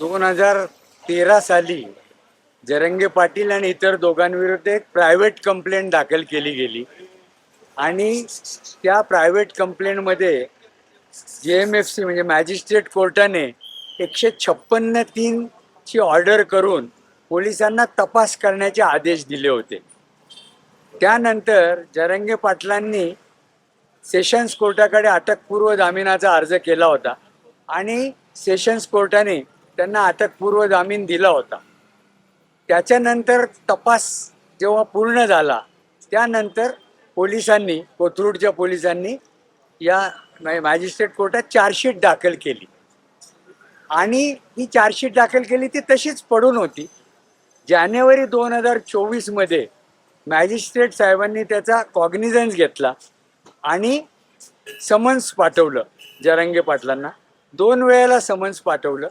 दोन हजार तेरा साली जरंगे पाटील आणि इतर दोघांविरुद्ध एक प्रायव्हेट कंप्लेंट दाखल केली गेली. आणि त्या प्रायव्हेट कंप्लेंटमध्ये जे एम एफ सी म्हणजे मॅजिस्ट्रेट कोर्टाने एकशे छप्पन्न तीनची ऑर्डर करून पोलिसांना तपास करण्याचे आदेश दिले होते. त्यानंतर जरंगे पाटलांनी सेशन्स कोर्टाकडे अटकपूर्व जामिनाचा अर्ज केला होता. आणि सेशन्स कोर्टाने त्यांना अटकपूर्व जामीन दिला होता. त्याच्यानंतर तपास जेव्हा पूर्ण झाला त्यानंतर पोलिसांनी कोथरूडच्या पोलिसांनी या मॅजिस्ट्रेट कोर्टात चार्जशीट दाखल केली. आणि ही चार्जशीट दाखल केली ती तशीच पडून होती. जानेवारी दोन हजार चोवीसमध्ये मॅजिस्ट्रेट साहेबांनी त्याचा कॉग्निझन्स घेतला आणि समन्स पाठवलं जरांगे पाटलांना. दोन वेळेला समन्स पाठवलं.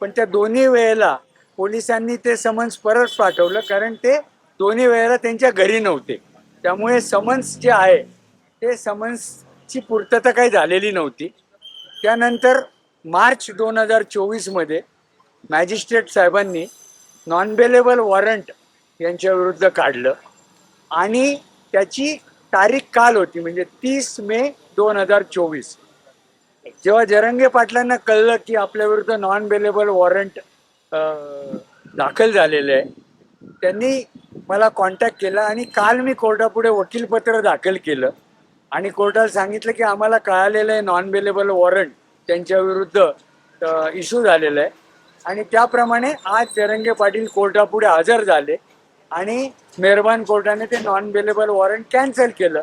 पण त्या दोन्ही वेळेला पोलिसांनी ते समन्स परत पाठवलं कारण ते दोन्ही वेळेला त्यांच्या घरी नव्हते. त्यामुळे समन्स जे आहे ते समन्सची पूर्तता काही झालेली नव्हती. त्यानंतर मार्च दोन हजार चोवीसमध्ये मॅजिस्ट्रेट साहेबांनी नॉन बेलेबल वॉरंट यांच्याविरुद्ध काढलं. आणि त्याची तारीख काल होती म्हणजे तीस मे दोन हजार चोवीस. जेव्हा जरंगे पाटलांना कळलं की आपल्या विरुद्ध नॉन बेलेबल वॉरंट दाखल झालेलं आहे त्यांनी मला कॉन्टॅक्ट केला आणि काल मी कोर्टापुढे वकीलपत्र दाखल केलं. आणि कोर्टाला सांगितलं की आम्हाला कळालेलं आहे नॉन बेलेबल वॉरंट त्यांच्या विरुद्ध इश्यू झालेलं आहे. आणि त्याप्रमाणे आज जरंगे पाटील कोर्टापुढे हजर झाले आणि मेहरबान कोर्टाने ते नॉन बेलेबल वॉरंट कॅन्सल केलं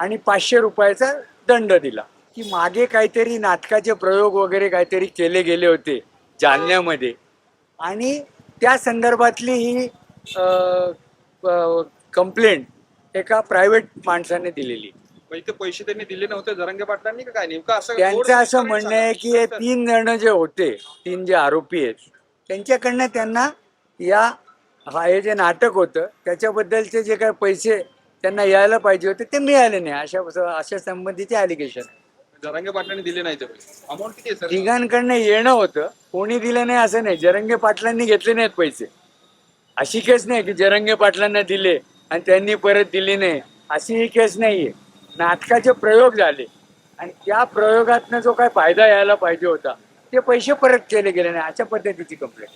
आणि पाचशे रुपयाचा दंड दिला. की मागे काहीतरी नाटकाचे प्रयोग वगैरे काहीतरी केले गेले होते जालन्यामध्ये. आणि त्या संदर्भातली ही कंप्लेंट एका प्रायव्हेट माणसाने दिलेली. इथे पैसे त्यांनी दिले नव्हते जरंगे पाटलांनी का काय? नेमकं असं त्यांचं असं म्हणणं आहे की हे तीन जण जे होते तीन जे आरोपी आहेत त्यांच्याकडनं त्यांना या हा हे जे नाटक होतं त्याच्याबद्दलचे जे काही पैसे त्यांना यायला पाहिजे होते ते मिळाले नाही. अशा अशा संबंधीचे ॲलिगेशन जरंगे पाटलांनी दिले नाही ते पैसे अमाऊंट किती आहे सर तिघांकडनं येणं होतं. कोणी दिलं नाही असं नाही. जरंगे पाटलांनी घेतले नाहीत पैसे. अशी केस नाही की जरंगे पाटलांना दिले आणि त्यांनी परत दिली नाही. अशी ही केस नाहीये. नाटकाचे प्रयोग झाले. आणि त्या प्रयोगातनं जो काय फायदा यायला पाहिजे होता ते पैसे परत केले गेले नाही. अशा पद्धतीची कंप्लेंट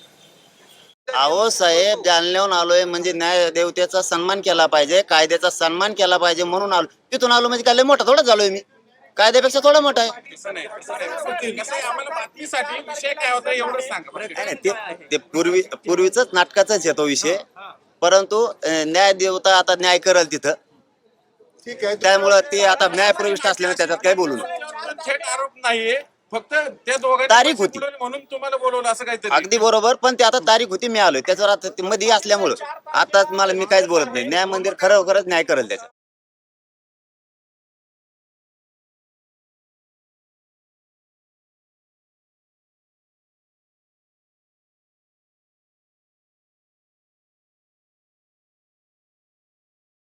अहो साहेब जालन्याहून आलोय. म्हणजे न्याय देवतेचा सन्मान केला पाहिजे कायद्याचा सन्मान केला पाहिजे म्हणून आलो. तिथून आलो म्हणजे काय लय मोठा थोडा झालोय मी. कायद्यापेक्षा थोडा मोठा आहे. तसं नाही तसं नाही. कसं आहे, आम्हाला बातमीसाठी विषय काय होता एवढंच सांगा. बरं का? नाही, नाही, ते ते पूर्वी पूर्वीच नाटकाचाच येतो विषय. परंतु अं, न्याय देवता आता न्याय करल तिथं. त्यामुळं ते आता न्याय प्रविष्ट असल्याने त्याच्यात काय बोलू नये. थेट आरोप नाहीये. फक्त त्या दोघांनी तारीख पैसे होती. बुडवले म्हणून तुम्हाला बोलवलं असं काहीतरी. अगदी बरोबर पण ते आता तारीख होती मी आलोय. त्याच्यावर आता ते मध्ये असल्यामुळं. आता मला मी काहीच बोलत नाही. न्याय मंदिर खरं खरंच न्याय करेल त्याच्यात.